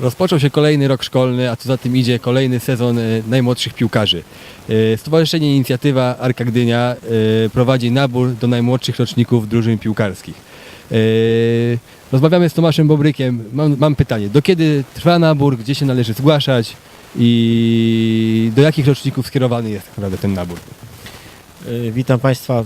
Rozpoczął się kolejny rok szkolny, a co za tym idzie kolejny sezon e, najmłodszych piłkarzy. E, Stowarzyszenie Inicjatywa Arka Gdynia e, prowadzi nabór do najmłodszych roczników drużyn piłkarskich. Rozmawiamy z Tomaszem Bobrykiem. Mam, mam pytanie, do kiedy trwa nabór, gdzie się należy zgłaszać i do jakich roczników skierowany jest tak naprawdę ten nabór? Y, Witam Państwa. Y,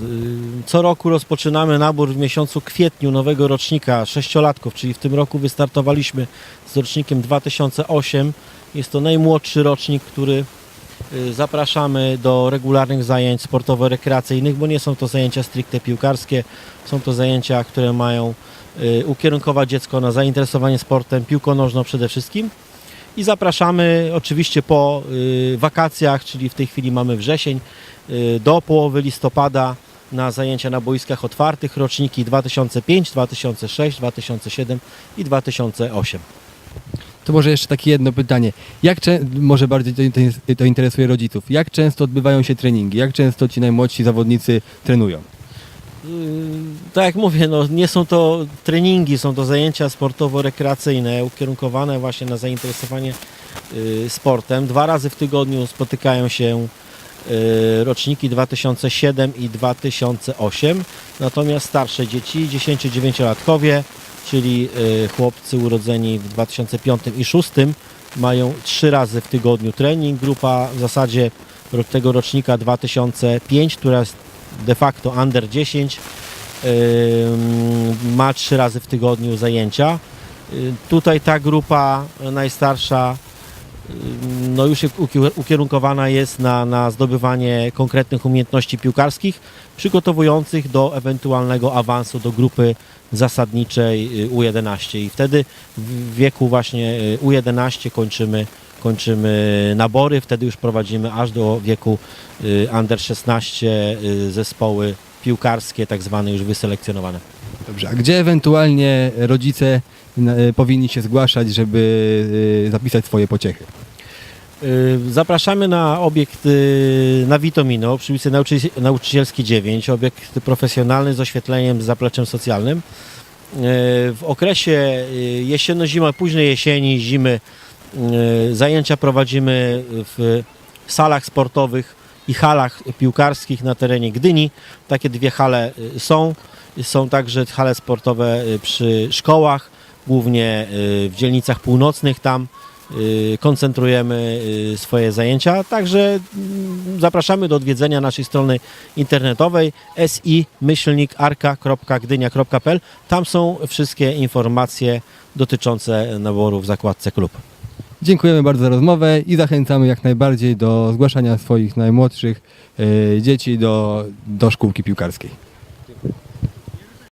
Co roku rozpoczynamy nabór w miesiącu kwietniu nowego rocznika sześciolatków, czyli w tym roku wystartowaliśmy z rocznikiem 2008. Jest to najmłodszy rocznik, który y, zapraszamy do regularnych zajęć sportowo-rekreacyjnych, bo nie są to zajęcia stricte piłkarskie, są to zajęcia, które mają ukierunkować dziecko na zainteresowanie sportem, piłką nożną przede wszystkim. I zapraszamy oczywiście po y, wakacjach, czyli w tej chwili mamy wrzesień, y, do połowy listopada na zajęcia na boiskach otwartych, roczniki 2005, 2006, 2007 i 2008. To może jeszcze takie jedno pytanie. Jak może bardziej to- to interesuje rodziców. Jak często odbywają się treningi? Jak często ci najmłodsi zawodnicy trenują? Tak jak mówię, no, nie są to treningi, są to zajęcia sportowo-rekreacyjne ukierunkowane właśnie na zainteresowanie yy, sportem. Dwa razy w tygodniu spotykają się yy, roczniki 2007 i 2008, natomiast starsze dzieci, 10-9-latkowie, czyli yy, chłopcy urodzeni w 2005 i 2006 mają trzy razy w tygodniu trening. Grupa w zasadzie tego rocznika 2005, która jest de facto under 10 ym, ma trzy razy w tygodniu zajęcia. Y, Tutaj ta grupa najstarsza no już uki- ukierunkowana jest na, na zdobywanie konkretnych umiejętności piłkarskich, przygotowujących do ewentualnego awansu do grupy zasadniczej y, U11 i wtedy w wieku właśnie y, U11 kończymy, kończymy nabory, wtedy już prowadzimy aż do wieku y, under 16 y, zespoły piłkarskie, tak zwane już wyselekcjonowane. Dobrze, a gdzie ewentualnie rodzice e, powinni się zgłaszać, żeby zapisać swoje pociechy? Y, Zapraszamy na obiekt y, na Witomino przy ulicy Nauczy- Nauczycielskiej 9, obiekt profesjonalny z oświetleniem, z zapleczem socjalnym. Y, W okresie y, jesienno-zima, późnej jesieni, zimy y, zajęcia prowadzimy w salach sportowych i halach piłkarskich na terenie Gdyni. Takie dwie hale y, są. Są także hale sportowe y, przy szkołach, głównie w dzielnicach północnych tam koncentrujemy swoje zajęcia. Także mm, zapraszamy do odwiedzenia naszej strony internetowej si-arka.gdynia.pl. Tam są wszystkie informacje dotyczące naboru w zakładce klub. Dziękujemy bardzo za rozmowę i zachęcamy jak najbardziej do zgłaszania swoich najmłodszych e, dzieci do, do szkółki piłkarskiej.